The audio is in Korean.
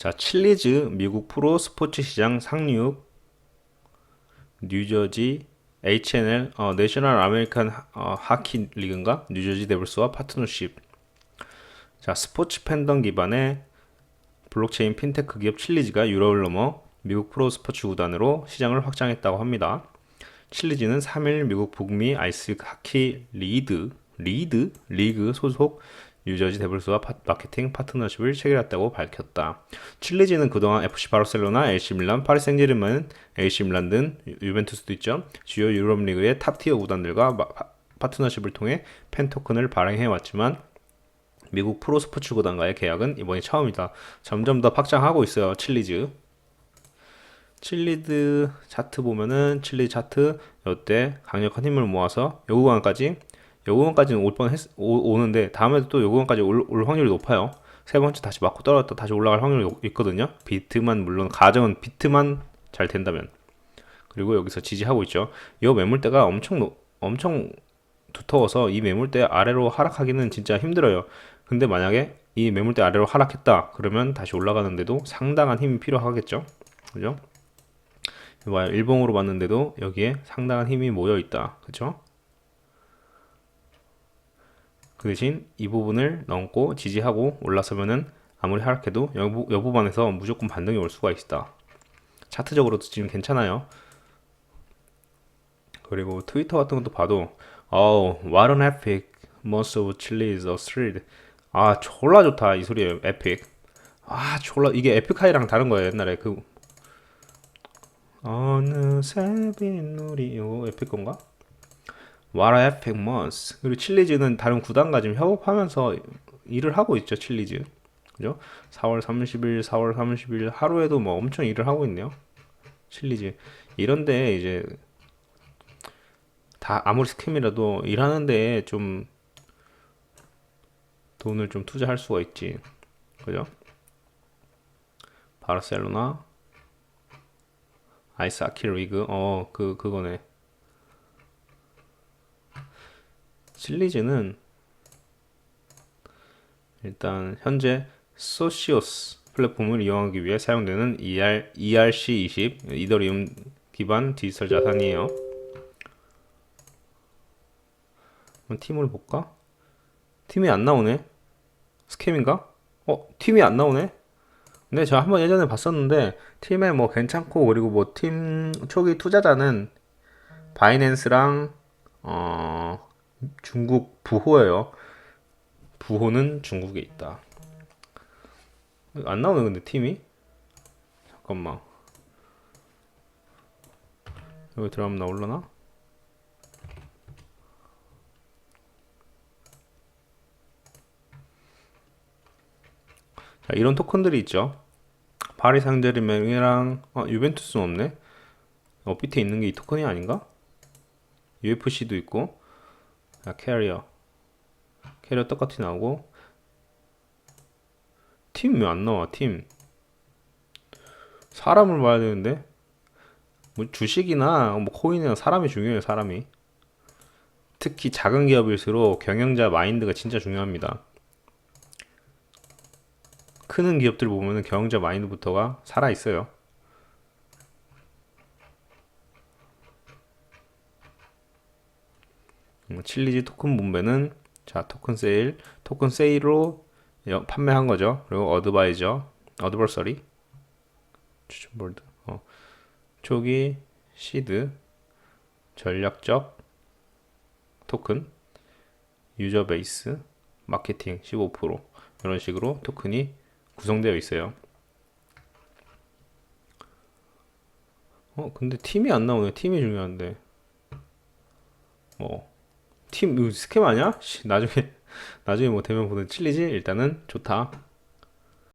자, 칠리즈 미국 프로 스포츠 시장 상륙. 뉴저지 HNL 어, 내셔널 아메리칸 어, 하키 리그인가? 뉴저지 데블스와 파트너십. 자 스포츠 팬덤 기반의 블록체인 핀테크 기업 칠리즈가 유럽을 넘어 미국 프로 스포츠 구단으로 시장을 확장했다고 합니다. 칠리즈는 3일 미국 북미 아이스 하키 리드 리드 리그 소속 뉴저지 데블스와 파- 마케팅 파트너십을 체결했다고 밝혔다. 칠리지는 그동안 FC 바르셀로나, AC 밀란, 파리 생제르맹, AC 밀란 등 유- 유벤투스도 있죠. 주요 유럽 리그의 탑티어 구단들과 마- 파- 파트너십을 통해 팬 토큰을 발행해 왔지만 미국 프로 스포츠 구단과의 계약은 이번이 처음이다. 점점 더 확장하고 있어요. 칠리즈. 칠리드 차트 보면은 칠리 차트 이때 강력한 힘을 모아서 요구간까지 요구간까지는 올 뻔 오는데 다음에도 또 요구간까지 올, 올 확률이 높아요. 세 번째 다시 맞고 떨어졌다 다시 올라갈 확률이 높- 있거든요. 비트만 물론 가정은 비트만 잘 된다면 그리고 여기서 지지하고 있죠. 이 매물대가 엄청 높- 엄청 두터워서 이 매물대 아래로 하락하기는 진짜 힘들어요. 근데 만약에 이 매물대 아래로 하락했다 그러면 다시 올라가는데도 상당한 힘이 필요하겠죠. 그죠? 일봉으로 봤는데도 여기에 상당한 힘이 모여 있다. 그죠? 그 대신 이 부분을 넘고 지지하고 올라서면은 아무리 하락해도 여부, 여부반에서 무조건 반등이 올 수가 있다. 차트적으로도 지금 괜찮아요. 그리고 트위터 같은 것도 봐도 어우 an epic most of chili is a thread 아 졸라 좋다 이 소리예요 에픽 아 졸라 이게 에픽하이랑 다른 거예요 옛날에 그 어느새 빈누리 이거 에픽 건가? A epic month. 그리고 칠리즈는 다른 구단과 지금 협업하면서 일을 하고 있죠, 칠리즈. 그죠? 4월 30일, 4월 30일 하루에도 뭐 엄청 일을 하고 있네요. 칠리즈. 이런데 이제 다 아무리 스캠이라도 일하는데 좀 돈을 좀 투자할 수가 있지. 그죠? 바르셀로나 아이스 아키 리그 어 그 그거네. 실리즈는 일단 현재 소시오스 플랫폼을 이용하기 위해 사용되는 ER, ERC20 이더리움 기반 디지털 자산이에요. 한번 팀을 볼까? 팀이 안 나오네. 스캠인가? 어, 팀이 안 나오네. 근데 제가 한번 예전에 봤었는데 팀에 뭐 괜찮고 그리고 뭐 팀 초기 투자자는 바이낸스랑 어 중국 부호예요. 부호는 중국에 있다. 안 나오네 근데 팀이 잠깐만 여기 들어가면 나올라나? 자 이런 토큰들이 있죠. 파리 상제르맹이랑 어, 유벤투스는 없네. 어 밑에 있는 게 이 토큰이 아닌가? UFC도 있고 아, 캐리어. 캐리어 똑같이 나오고. 팀 왜 안 나와, 팀? 사람을 봐야 되는데? 뭐 주식이나 뭐 코인이나 사람이 중요해요, 사람이. 특히 작은 기업일수록 경영자 마인드가 진짜 중요합니다. 크는 기업들 보면은 경영자 마인드부터가 살아 있어요. 칠리지 토큰 분배는 자 토큰 세일 토큰 세일로 여- 판매한 거죠. 그리고 어드바이저 어드버서리 추천볼드 어. 초기 시드 전략적 토큰 유저 베이스 마케팅 15% 이런 식으로 토큰이 구성되어 있어요. 어 근데 팀이 안 나오네. 팀이 중요한데. 뭐 팀 스캠 아니야? 씨, 나중에 나중에 뭐 되면 보는 칠리지 일단은 좋다.